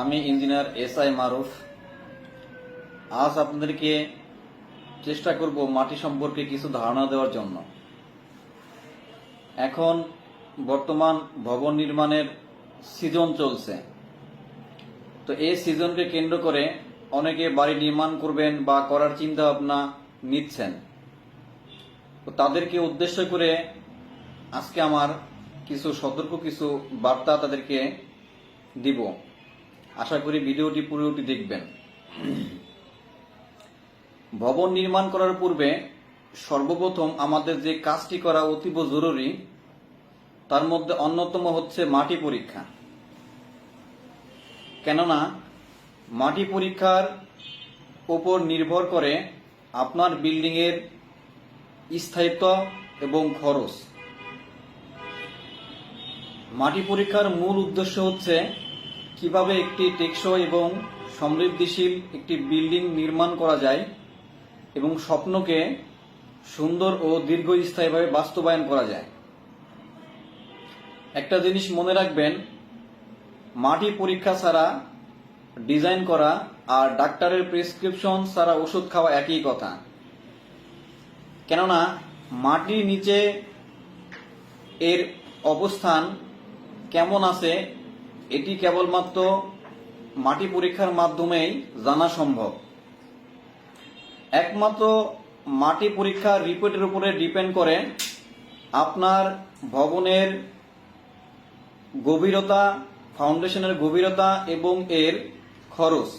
আমি engineer S I মারুফ। আজ আপনাদেরকে চেষ্টা করব মাটি সম্পর্কে কিছু ধারণা দেওয়ার জন্য। এখন বর্তমান ভবন নির্মাণের সিজন চলছে। তো এই সিজনকে কেন্দ্র করে অনেকে বাড়ি নির্মাণ করবেন বা করার চিন্তা ভাবনা নিচ্ছেন। তো তাদেরকে উদ্দেশ্য করে আজকে আমার কিছু সতর্ক কিছু বার্তা তাদেরকে দিব। আশা করি ভিডিওটি পুরোটি দেখবেন। ভবন নির্মাণ করার পূর্বে সর্বপ্রথম আমাদের যে কাজটি করা অতীব জরুরি, তার মধ্যে অন্যতম হচ্ছে মাটি পরীক্ষা। কেননা, মাটি পরীক্ষার উপর নির্ভর করে আপনার বিল্ডিংয়ের স্থায়িত্ব এবং খরচ। মাটি পরীক্ষার মূল উদ্দেশ্য হচ্ছে কীভাবে একটি টেকসই এবং সমৃদ্ধিশীল একটি বিল্ডিং নির্মাণ করা যায় এবং স্বপ্নকে সুন্দর ও দীর্ঘস্থায়ীভাবে বাস্তবায়ন করা যায়? একটা জিনিস মনে রাখবেন, মাটি পরীক্ষা ছাড়া, ডিজাইন করা আর ডাক্তারের প্রেসক্রিপশন ছাড়া ওষুধ খাওয়া একই কথা। কেননা, মাটির নিচে এর অবস্থান কেমন আছে এটি কেবলমাত্র মাটি পরীক্ষার মাধ্যমেই জানা সম্ভব। একমাত্র মাটি পরীক্ষার রিপোর্টের উপরে ডিপেন্ড করে আপনার ভবনের গভীরতা, ফাউন্ডেশনের গভীরতা এবং এর খরচ।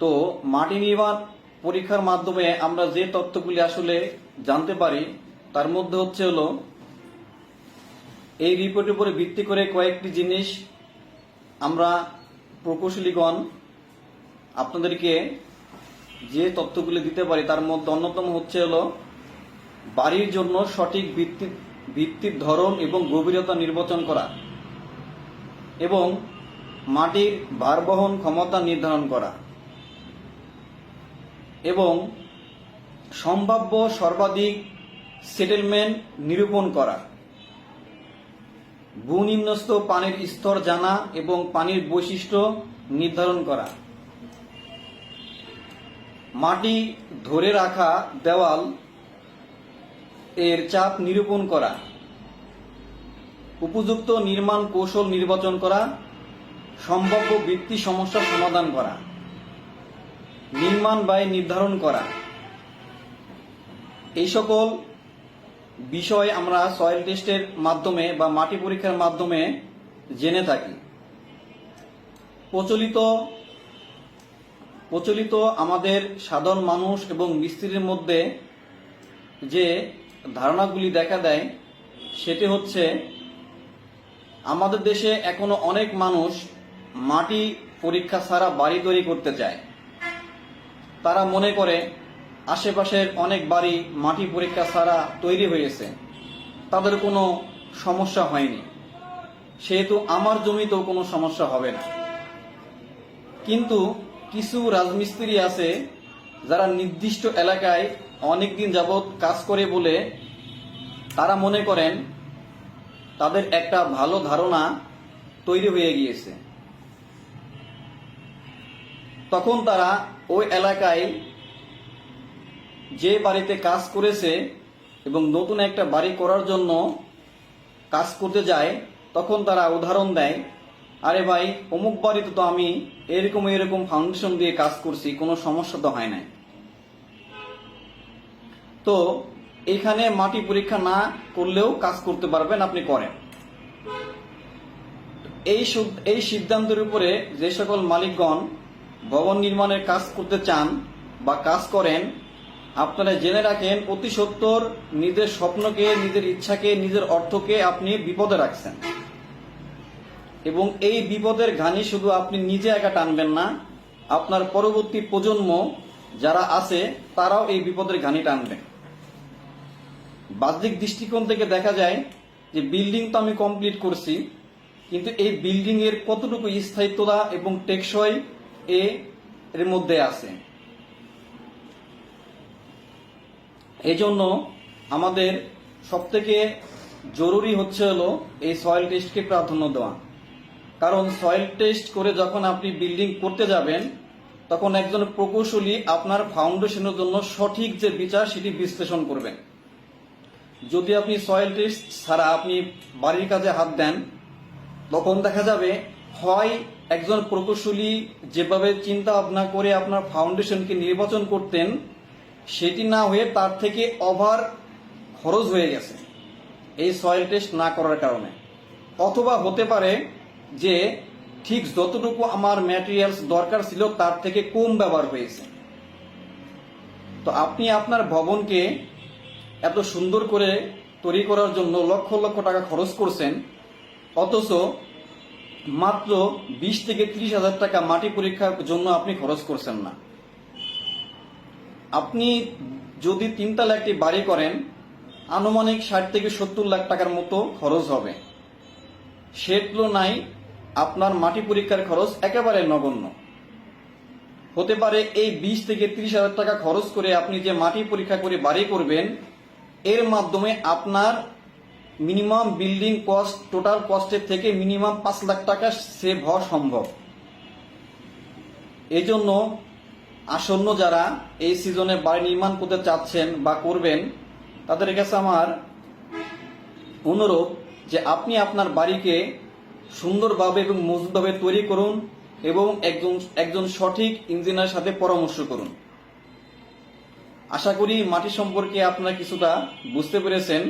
তো মাটি নির্মাণ পরীক্ষার মাধ্যমে আমরা যে তথ্যগুলি আসলে জানতে পারি, তার মধ্যে হচ্ছে হলো এই রিপোর্টের উপরে ভিত্তি করে কয়েকটি জিনিস আমরা প্রকৌশলীগণ আপনাদেরকে যে তথ্যগুলি দিতে পারি, তার মধ্যে অন্যতম হচ্ছে হলো বাড়ির জন্য সঠিক ভিত্তি, ভিত্তির ধরন এবং গভীরতা নির্বাচন করা এবং মাটির ভারবহন ক্ষমতা নির্ধারণ করা এবং সম্ভাব্য সর্বাধিক সেটেলমেন্ট নিরূপণ করা। ভূনিম্নস্থ পানির স্তর জানা এবং পানির বৈশিষ্ট্য নির্ধারণ করা। মাটি ধরে রাখা দেওয়াল এর চাপ নিরূপণ করা। উপযুক্ত নির্মাণ কৌশল নির্বাচন করা। সম্ভাব্য বৃত্তি সমস্যা সমাধান করা। নির্মাণ ব্যয় নির্ধারণ করা। এই সকল বিষয় আমরা সয়েল টেস্টের মাধ্যমে বা মাটি পরীক্ষার মাধ্যমে জেনে থাকি। প্রচলিত প্রচলিত আমাদের সাধারণ মানুষ এবং মিস্ত্রির মধ্যে যে ধারণাগুলি দেখা দেয়, সেটি হচ্ছে আমাদের দেশে এখনও অনেক মানুষ মাটি পরীক্ষা ছাড়া বাড়ি তৈরি করতে চায়। তারা মনে করে আশেপাশের অনেক বাড়ি মাটি পরীক্ষা ছাড়া তৈরি হয়েছে। তাদের কোনো সমস্যা হয়নি। সেহেতু আমার জমিতেও কোনো সমস্যা হবে না। কিন্তু কিছু রাজমিস্ত্রি আছে যারা নির্দিষ্ট এলাকায় অনেকদিন যাবৎ কাজ করে বলে তারা মনে করেন তাদের একটা ভালো ধারণা তৈরি হয়ে গিয়েছে। তখন তারা ওই এলাকায় যে বাড়িতে কাজ করেছে এবং নতুন একটা বাড়ি করার জন্য কাজ করতে যায়, তখন তারা উদাহরণ দেয়, আরে ভাই, অমুক বাড়িতে তো আমি এরকম এরকম ফাউন্ডেশন দিয়ে কাজ করছি, কোনো সমস্যা তো হয় নাই। তো এখানে মাটি পরীক্ষা না করলেও কাজ করতে পারবেন আপনি করেন। এই এই সিদ্ধান্তের উপরে যে সকল মালিকগণ ভবন নির্মাণের কাজ করতে চান বা কাজ করেন আপনারা জেনে রাখেন, অতি সত্তর নিজের স্বপ্নকে, নিজের ইচ্ছাকে, নিজের অর্থকে আপনি বিপদে রাখছেন। এবং এই বিপদের ঘানি শুধু আপনি নিজে একা টানবেন না, আপনার পরবর্তী প্রজন্ম যারা আছে, তারাও এই বিপদের ঘানি টানবে। বাহ্যিক দৃষ্টিকোণ থেকে দেখা যায় যে বিল্ডিং তো আমি কমপ্লিট করছি, কিন্তু এই বিল্ডিং এর কতটুকু স্থায়িত্বতা এবং টেকসই এর মধ্যে আছে। এই জন্য আমাদের সবথেকে জরুরি হচ্ছে হলো এই সয়েল টেস্টকে প্রাধান্য দেওয়া। কারণ সয়েল টেস্ট করে যখন আপনি বিল্ডিং করতে যাবেন, তখন একজন প্রকৌশলী আপনার ফাউন্ডেশনের জন্য সঠিক যে বিচার সেটি বিশ্লেষণ করবেন। যদি আপনি সয়েল টেস্ট ছাড়া আপনি বাড়ির কাজে হাত দেন, তখন দেখা যাবে হয় একজন প্রকৌশলী যেভাবে চিন্তা ভাবনা করে আপনার ফাউন্ডেশনকে নির্বাচন করতেন সেটি না হয়ে তার থেকে ওভার খরচ হয়ে গেছে। এই সয়েল টেস্ট না করার কারণে। অথবা হতে পারে যে ঠিক যতটুকু আমার ম্যাটেরিয়ালস দরকার ছিল তার থেকে কম ব্যবহার হয়েছে। তো আপনি আপনার ভবনকে এত সুন্দর করে তৈরি করার জন্য লক্ষ লক্ষ টাকা খরচ করছেন, অথচ মাত্র বিশ থেকে ত্রিশ হাজার টাকা মাটি পরীক্ষার জন্য আপনি খরচ করছেন না। আপনি যদি তিনতলা একটি বাড়ি করেন, আনুমানিক ষাট থেকে সত্তর লাখ টাকার মতো খরচ হবে। সে তুলনায় আপনার মাটি পরীক্ষার খরচ একেবারে নগণ্য। হতে পারে এই বিশ থেকে ত্রিশ হাজার টাকা খরচ করে আপনি যে মাটি পরীক্ষা করে বাড়ি করবেন, এর মাধ্যমে আপনার মিনিমাম বিল্ডিং কস্ট, টোটাল কস্টের থেকে মিনিমাম পাঁচ লাখ টাকা সেভ হওয়া সম্ভব। এই জন্য আসন্ন যারা এই সিজনে বাড়ি নির্মাণ করতে চাচ্ছেন বা করবেন, তাদের কাছে আমার অনুরোধ যে আপনি আপনার বাড়িকে সুন্দরভাবে এবং মজবুতভাবে তৈরি করুন এবং একজন একজন সঠিক ইঞ্জিনিয়ারের সাথে পরামর্শ করুন। আশা করি মাটি সম্পর্কে আপনারা কিছুটা বুঝতে পেরেছেন।